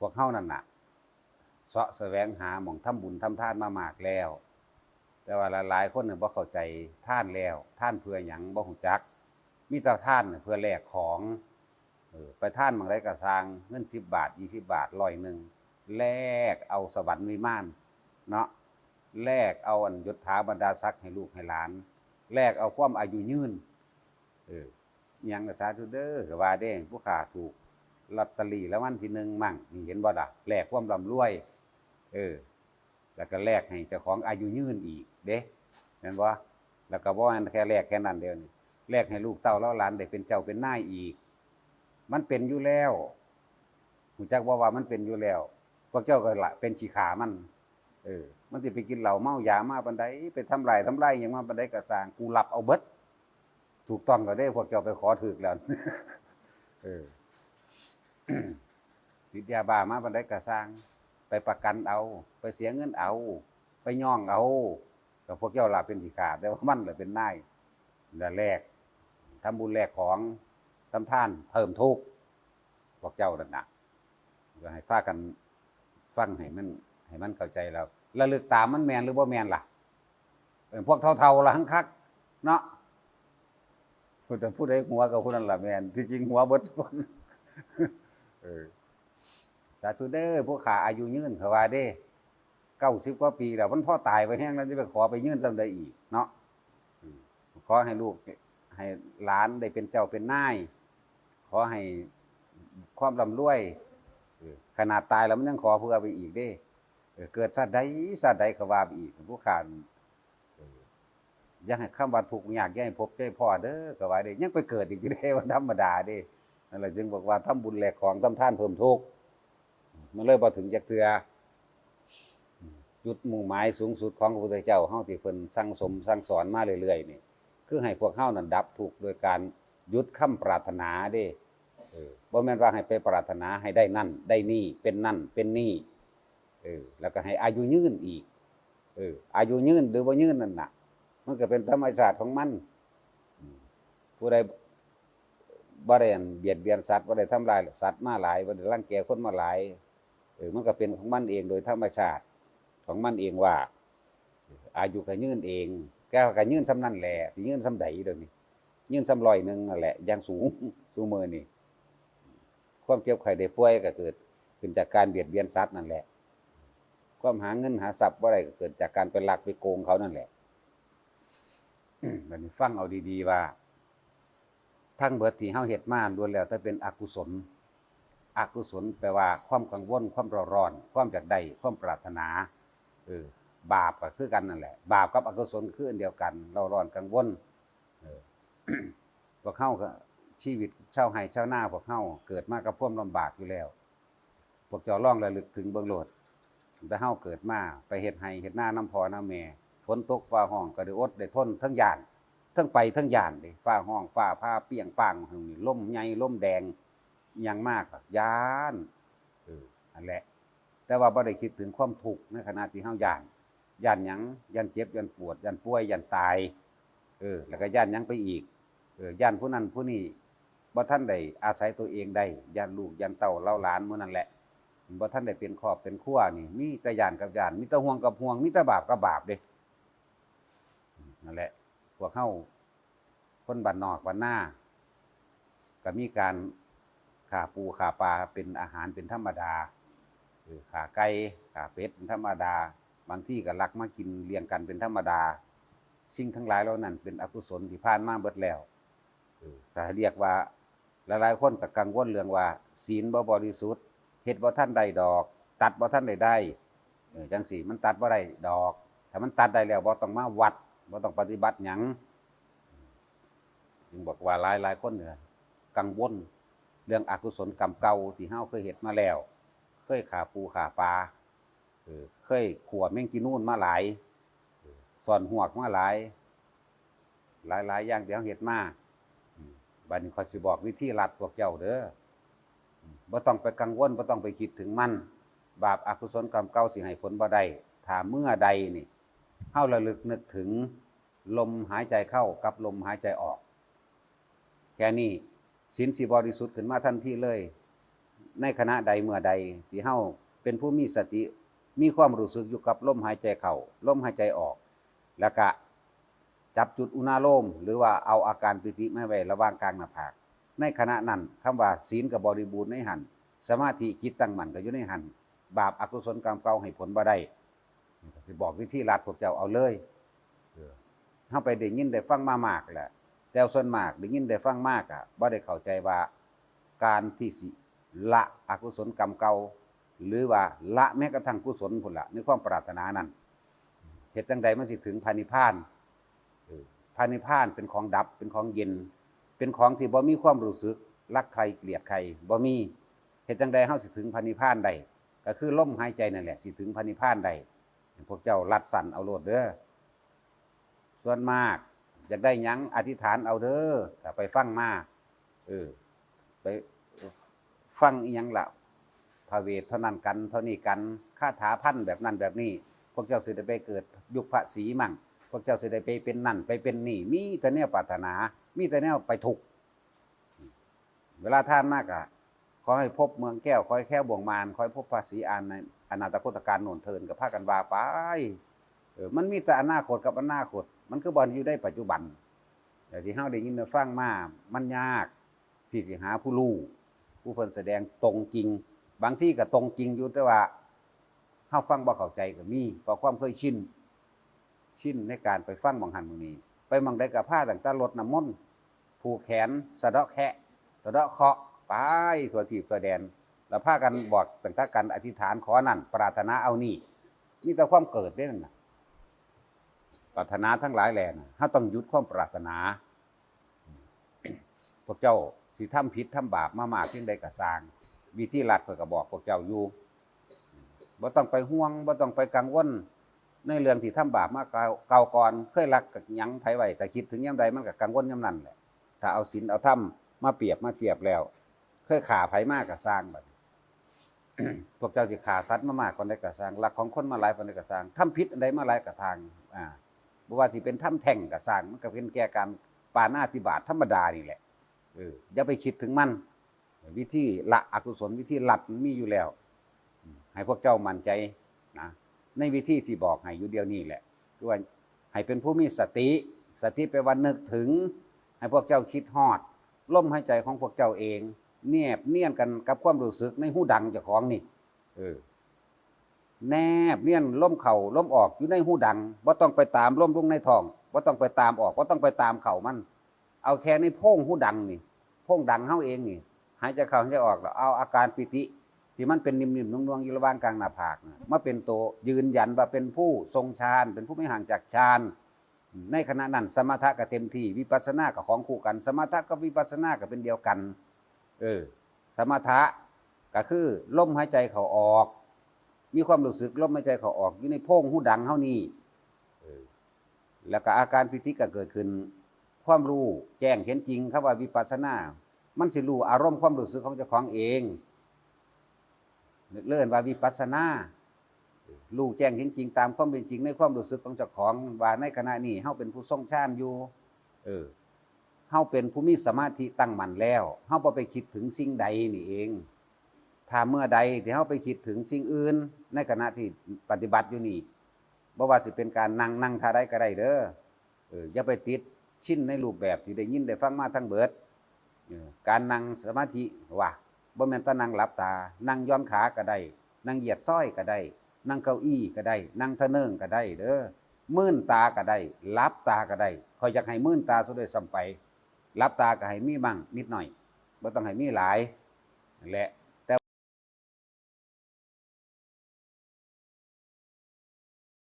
พวกเฮานั่นน่ะเสาะแสวงหาหม่องทำบุญทำทานมามากแล้ว แต่ว่าหลายๆคนน่ะบ่เข้าใจท่านแล้ว ท่านเพื่อหยังบ่ฮู้จัก มีแต่ท่านเพื่อแลกของเออไปท่านบางไดก็สร้างเงิน10บาท20บาทร้อยหนึงแลกเอาสวรรค์วิมานเนาะแลกเอาอันยศถาบรรดาศักดิ์ให้ลูกให้หลานแลกเอาความอายุยืนเออหยังก็สาธุเด้อก็ว่าเด้ผู้ค้าถูก ลอตเตอรี่แล้ววันที่หนึ่งมั่งนี่เห็นบ่ล่ะแลกความร่ำรวย เออ แล้วก็แลกให้เจ้าของอายุยืนอีก เด้เห็นบ่แล้วก็บ่แค่แลกแค่นั้นเดียวนี่แลกให้ลูกเต้าเล่าหลานได้เป็นเจ้าเป็นนายอีก มันเป็นอยู่แล้วหูจักว่าว่ามันเป็นอยู่แล้วพวกเจ้าก็ละเป็นฉีขามัน เออ มันสิไปกินเหล้าเมายามาปานใดไปทำลายทำลายหยังมาปานใดก็สางกูรับเอาเบิดถูกต้องแล้วเด้พวกเจ้าไปขอถึกแล้วเออ ติดยาบ้ามาปานใดก็สร้าง ไปประกันเอา ไปเสียเงินเอา ไปย่องเอาก็พวกเจ้าล่ะเป็นสิขาดแต่ว่ามันเล่ะเป็นนายละแรกทำบุญแลกของทำท่านเพิ่มทุกพวกเจ้านั่นน่ะก็ให้ฟ้ากันฟังให้มันให้มันเข้าใจแล้วระลึกตามมันแมนหรือบ่แมนล่ะเออพวกเท่าๆล่ะหังคัก เนาะพูดแต่ผู้ใดหัวกับผู้นั้นล่ะแมนที่จริงหัวเบิดคน เออสาธุเด้อพวกขาอายุยืนเขาว่าเด้เก้าสิบกว่าปีแล้วมันพ่อตายไปแห้งแล้วจะไปขอไปยืนสำใดอีก เนาะขอให้ลูกให้หลานได้เป็นเจ้าเป็นนาย ขอให้ความร่ำรวยขนาดตายแล้วมันยังขอเพื่อไปอีกเด้เอเกิดชาติใดชาติใดก็ว่าไปอีกผู้ขาเอออยังให้คำว่าทุกข์ยากยังให้พบเจ้พ่อเด้อก็ว่าเด้ยังไปเกิดอีกอยู่เด้วันธรรมดาเด้ นั่นแหละจึงบอกว่าทำบุญแลกของทำทานเพิ่มทุกข์มันเลยบ่ถึงจักเทือจุดมุ่งหมายสูงสุดของพระพุทธเจ้าเฮาที่เพิ่นสั่งสมสั่งสอนมาเรื่อยๆนี่คือให้พวกเฮานั้นดับทุกข์โดยการหยุดคำปรารถนาเด้เออบ่แม่นว่าให้ไปปรารถนาให้ได้นั่น ได้นี่เป็นนั่นเป็นนี่เออแล้วก็ให้อายุยืนอีกเอออายุยืนหรือบ่ยืนนั่นน่ะ มันก็เป็นธรรมชาติของมันผู้ใด บ่ได้อันเบียดเบียนสัตว์บ่ได้ทำลายสัตว์มาหลายบ่ได้รังแกคนมาหลายเออมันก็เป็นของมันเองโดยธรรมชาติของมันเองว่า อายุก็ยืนเองแก้วก็ยืนซ้ำนั่นแหละสิยืนซ้ำใดเดี๋ยวนี้ยืนซ้ำร้อยหนึงนั่นแหละอย่างสูงสูงมือนี่ความเจ็บไข้ได้ป่วยก็เกิดขึ้นจากการเบียดเบียนสัตว์นั่นแหละ ความหาเงินหาทรัพย์บ่ได้ก็เกิดจากการไปหลักไปโกงเขานั่นแหละบันี้ฟังเอาดีๆว่า ทั้งเบิดที่เฮาเฮ็ดมาล้วนแล้วแต่เป็นอกุศล อกุศลแปลว่าความกังวล ความร้อนร้อน ความอยากได้ ความปรารถนา เออบาปก็คือกันนั่นแหละ บาปกับอกุศลคืออันเดียวกัน เราร้อนกังวล เออพวกเฮาก็ชีวิตชาวไร่ชาวนาพวกเฮาเกิดมากับควมลำบากอยู่แล้ว พวกเจ้าลองระลึกถึงเบิ่งโลดแต่เฮาเกิดมาไปเฮ็ดไร่เฮ็ดหน้าน้ำพอน้ำแม่ฝนตกฟ้าห้องก็ได้อดได้ทนทั้งย่าน ทั้งไปทั้งย่านเด้ฟ้าห้องฟ้าผ้าเปียงปังหั่นนี่ล่มใหญ่ลมแดงยังมากอะย่านเอออันแหละ แต่ว่าบ่ได้คิดถึงความทุกข์ในขณะที่เฮาย่านย่านหยังย่านเจ็บย่านปวดย่านป่วยย่านตายเออแล้วก็ย่านหยังไปอีกเออย่านผู้นั้นผู้นี้บ่ทันได้อาศัยตัวเองได้ย่านลูกย่านเต้าเล่าหลานมื้อนั้นแหละบ่ทันได้เป็นครอบเป็นครัวนี่มีแต่ย่านกับย่านมีแต่ห่วงกับห่วงมีแต่บาปกับบาปเด้นั่นแหละ พวกเข้าคนบ้านนอกบ้านหน้าก็มีการขาปูขาปลาเป็นอาหารเป็นธรรมดาเออขาไก่ขาเป็ดเป็นธรรมดา บางที่ก็ลักมากินเลี้ยงกันเป็นธรรมดา สิ่งทั้งหลายเหล่านั้น เป็นอกุศลที่ผ่านมาเบิดแล้วแต่เรียกว่าหลายๆคนก็กังวลเรื่องว่า ศีลบ่บริสุทธิ์เฮ็ดบ่ท่านใดดอก ตัดบ่ท่านใดได้จังสีมันตัดบ่ได้ดอก ถ้ามันตัดได้แล้วบ่ต้องมาวัด บ่ต้องปฏิบัติหยังจึงบอกว่าหลายหลายคนเนี่ยกังวลเรื่องอกุศลกรรมเก่าที่เฮาเคยเฮ็ดมาแล้ว เคยขาปูขาปลาเคยขัวแมงกินนู่นมาหลายสอนหวกมาหลาย หลายหลายอย่างที่เฮาเฮ็ดมาบัดนี้ขอสิบอกวิธีรัดพวกเจ้าเด้อบ่ต้องไปกังวลบ่ต้องไปคิดถึงมัน บาปอกุศลกรรมเก่าสิให้ผลบ่ได้ถ้าเมื่อใดนี่ เฮาระลึกนึกถึงลมหายใจเข้ากับลมหายใจออก แค่นี้ศีลสิบริสุทธิ์ขึ้นมาทันทีเลย ในขณะใดเมื่อใดที่เฮาเป็นผู้มีสติมีความรู้สึกอยู่กับลมหายใจเข้าลมหายใจออก แล้วก็จับจุดอุณาโลม หรือว่าเอาอาการปิติไม่ไว้ระว่างกลางหน้าผากในขณะนั้นคำว่าศีลกับบริบูรณ์ในหันสมาธิจิตตั้งมั่นก็อยู่ในหันบาปอกุศลกรรมเก่าให้ผลบ่ได้ สิบอกวิธีลัดพวกเจ้าเอาเลยเออเฮาไปได้ยินได้ฟังมามากแหละแต่ส่วนมากได้ยินได้ฟังมากอะบ่ได้เข้าใจว่าการที่สิละอกุศลกรรมเก่าหรือว่าละแม้กระทั่งกุศลพุ่นละในความปรารถนานั้นเหตุจังใดมันสิถึงพานิพานพานิพานเป็นของดับเป็นของเย็น เป็นของที่บ่มีความรู้สึกรักใครเกลียดใครบ่มีเหตุจังใดเฮาสิถึงพานิพานได้ก็คือลมหายใจนั่นแหละสิถึงพานิพานได้ พวกเจ้ารัดสั่นเอาโลดเด้อส่วนมากอยากได้ยั้งอธิษฐานเอาเด้อก็ไปฟังมาเออไปฟังอีหยังละพระเวทเท่านั้นกัน เท่านี้กันคาถาพันแบบนั้นแบบนี้ พวกเจ้าสิได้ไปเกิดยุคพระศรีมั่ง พวกเจ้าสิได้ไปเป็นนั่นไปเป็นนี่ มีแต่แนวปรารถนา มีแต่แนวไปถูกเวลาท่านมากอะขอให้พบเมืองแก้วขอให้แค่บ่วงมารขอให้พบภาษีอานใน อนาคตการโน่นเทินกับพาคกันว่าไปมันมีแต่อนาคตกับอนาคต มันคือบอลอยู่ได้ปัจจุบัน แต่ที่เฮาได้ยินได้ฟังมา มันยากที่สิหาผู้รู้ผู้เพิ่นแสดงตรงจริง บางที่ก็ตรงจริงอยู่แต่ว่าเฮาฟังบ่เข้าใจก็มีเพราะความเคยชินชินในการไปฟังบางหันมือนี้ ไปบางใดกับผ้าต่างตาลดน้ำมนต์ผูกแขน สะเดาะแคะ สะเดาะเคาะไปทั่วทีบทั่วแดน แล้วพากันบอกต่างๆกันอธิษฐานขอนั่น ปรารถนาเอานี่มีแต่ความเกิดได้นั่นนะปรารถนาทั้งหลายแหล่นะถ้าต้องหยุดความปรารถนา พวกเจ้าสิทำผิดทำบาปมามากเพียงใดก็สร้างวิธีหลัดเพื่อก็บอกพวกเจ้าอยู่บ่ต้องไปห่วงบ่ต้องไปกังวลในเรื่องที่ทำบาปมาเก่าเก่าก่อนเคยรักกับยังไผไว้แต่คิดถึงยามใดมันก็กังวลยามนั้นแหละถ้าเอาศีลเอาธรรมมาเปรียบมาเทียบแล้ว เคยขาไผมากก็สร้างแบัด พวกเจ้าสิขาสัตว์มามากคนใดก็สร้างรักของคนมาหลายคนใดก็สร้างทำผิดอันใดมาหลายก็ทางอ่าบ่ว่าสิเป็นทำแท่งก็สร้างมันก็เป็นแก่การปานาติบาตธรรมดานี่แหละเอออย่าไปคิดถึงมัน วิธีละอกุศลวิธีหลัดมีอยู่แล้ว ให้พวกเจ้ามั่นใจนะในวิธีที่บอกให้อยู่เดียวนี่แหละคือว่าให้เป็นผู้มีสติ สติไปวันนึกถึง ให้พวกเจ้าคิดฮอดลมหายใจของพวกเจ้าเอง เนียบเนียนกันกับความรู้สึกในหูดังเจ้าของนี่เออแนบเนียนล่มเข่าล่มออกอยู่ในหูดังว่าต้องไปตามล่มลงในท้องว่าต้องไปตามออกว่าต้องไปตามเข่ามัน เอาแค่ในโพงหูดังนี่โพงดังเฮาเองนี่หายใจเข้าหายใจออกแล้วเอาอาการปิติ ที่มันเป็นนิ่มๆนวลๆอยู่ระหว่างกลางหน้าผากมาเป็นตัวยืนยันว่าเป็นผู้ทรงฌานเป็นผู้ไม่ห่างจากฌานในขณะนั้นสมถะก็เต็มที่วิปัสสนากับของคู่กัน สมถะกับวิปัสสนาก็เป็นเดียวกัน เออ สมถะก็คือลมหายใจเขาออก มีความรู้สึกลมหายใจเขาออกอยู่ในโพงหูดังเฮานี่เออแล้วก็อาการปิติก็เกิดขึ้น ความรู้แจ้งเห็นจริงครับว่าวิปัสสนา มันสิรู้อารมณ์ความรู้สึกของเจ้าของเองเลื่อนว่าวิปัสสนารู้แจ้งเห็นจริงตามความเป็นจริงในความรู้สึกของเจ้าของว่าในขณะนี้เฮาเป็นผู้ทรงฌานอยู่ เออ เฮาเป็นผู้มีสมาธิตั้งมั่นแล้วเฮาบ่ไปคิดถึงสิ่งใดนี่เองถ้าเมื่อใดที่เฮาไปคิดถึงสิ่งอื่น ในขณะที่ปฏิบัติอยู่นี่บ่ว่าสิเป็นการนั่งนั่งท่าใดก็ได้เด้อเอออย่าไปติดชินในรูปแบบที่ได้ยินได้ฟังมาทั้งเบิดการนั่งสมาธิว่าบ่แม่นแตานั่งหลับตา นั่งย้อนขาก็ได้ นั่งเหยียดซ้อยก็ได้ นั่งเก้าอี้ก็ได้ นั่งทะเนิงก็ได้เด้อมื่นตาก็ได้หลับตาก็ได้คอยอยากให้มื่นตาสุดด้วยซ้ำไป หลับตาก็ให้มีบ้างนิดหน่อยบ่ต้องให้มีหลายแหละ